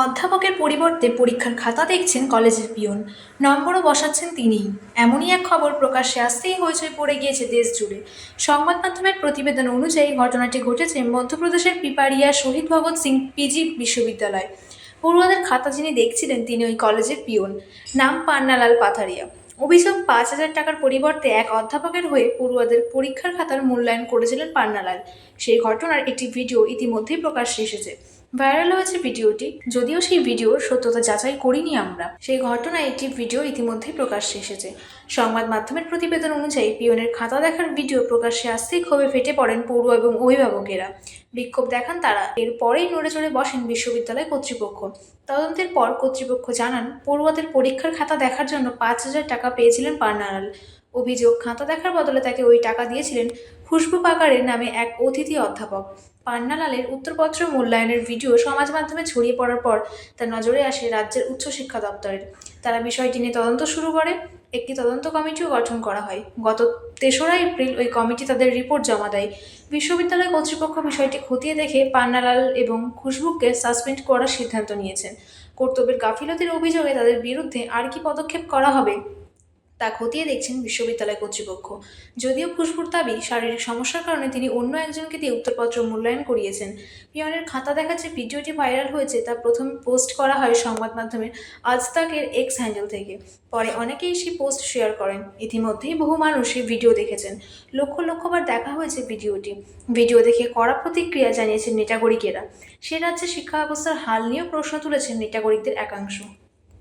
অধ্যাপকের পরিবর্তে পরীক্ষার খাতা দেখছেন কলেজের পিয়ন। নম্বরও বসাচ্ছেন তিনিই। এমনই এক খবর প্রকাশ্যে আসতেই হইচই পড়ে গিয়েছে দেশ জুড়ে সংবাদ মাধ্যমের প্রতিবেদন অনুযায়ী ঘটনাটি ঘটেছে মধ্যপ্রদেশের পিপারিয়া শহীদ ভগৎ সিং পিজি বিশ্ববিদ্যালয়। পড়ুয়াদের খাতা যিনি দেখছিলেন, তিনি ওই কলেজের পিয়ন। নাম পান্নালাল পাথারিয়া। অভিযোগ, পাঁচ হাজার টাকার পরিবর্তে এক অধ্যাপকের হয়ে পড়ুয়াদের পরীক্ষার খাতার মূল্যায়ন করেছিলেন পান্নালাল। সেই ঘটনার একটি ভিডিও ইতিমধ্যেই প্রকাশ্যে এসেছে। ভাইরাল হয়েছে ভিডিওটি। যদিও সেই ভিডিওর সত্যতা যাচাই করিনি আমরা। সেই ঘটনায় একটি ভিডিও ইতিমধ্যেই প্রকাশ্যে এসেছে। সংবাদ মাধ্যমের প্রতিবেদন অনুযায়ী পিয়নের খাতা দেখার ভিডিও প্রকাশ্যে আসতেই ক্ষোভে ফেটে পড়েন পড়ুয়া এবং অভিভাবকেরা। বিক্ষোভ দেখান তারা। এরপরেই নড়ে চড়ে বসেন বিশ্ববিদ্যালয় কর্তৃপক্ষ। তদন্তের পর কর্তৃপক্ষ জানান, পড়ুয়াদের পরীক্ষার খাতা দেখার জন্য পাঁচ হাজার টাকা পেয়েছিলেন পান্নালাল অভিযোগ, খাতা দেখার বদলে তাকে ওই টাকা দিয়েছিলেন খুশবু পাকারের নামে এক অতিথি অধ্যাপক। পান্নালালের উত্তরপত্র মূল্যায়নের ভিডিও সমাজ মাধ্যমে ছড়িয়ে পড়ার পর তার নজরে আসে রাজ্যের উচ্চশিক্ষা দপ্তরের। তারা বিষয়টি নিয়ে তদন্ত শুরু করে। একটি তদন্ত কমিটিও গঠন করা হয়। গত তেসরা এপ্রিল ওই কমিটি তাদের রিপোর্ট জমা দেয়। বিশ্ববিদ্যালয় কর্তৃপক্ষ বিষয়টি খতিয়ে দেখে পান্নালাল এবং খুশবুককে সাসপেন্ড করার সিদ্ধান্ত নিয়েছেন। কর্তব্যের গাফিলতির অভিযোগে তাদের বিরুদ্ধে আর কি পদক্ষেপ করা হবে? তা খতিয়ে দেখছেন বিশ্ববিদ্যালয় কর্তৃপক্ষ। যদিও খুশবুর দাবি, শারীরিক সমস্যার কারণে তিনি অন্য একজনকে দিয়ে উত্তরপত্র মূল্যায়ন করিয়েছেন। পিয়নের খাতা দেখা যে ভিডিওটি ভাইরাল হয়েছে, তা প্রথম পোস্ট করা হয় সংবাদ মাধ্যমের আজ তাকের এক্স হ্যান্ডেল থেকে। পরে অনেকেই সেই পোস্ট শেয়ার করেন। ইতিমধ্যেই বহু মানুষ এই ভিডিও দেখেছেন। লক্ষ লক্ষবার দেখা হয়েছে ভিডিওটি। ভিডিও দেখে কড়া প্রতিক্রিয়া জানিয়েছেন নেটাগরিকেরা। সে রাজ্যে শিক্ষা ব্যবস্থার হাল নিয়েও প্রশ্ন তুলেছেন নেটাগরিকদের একাংশ।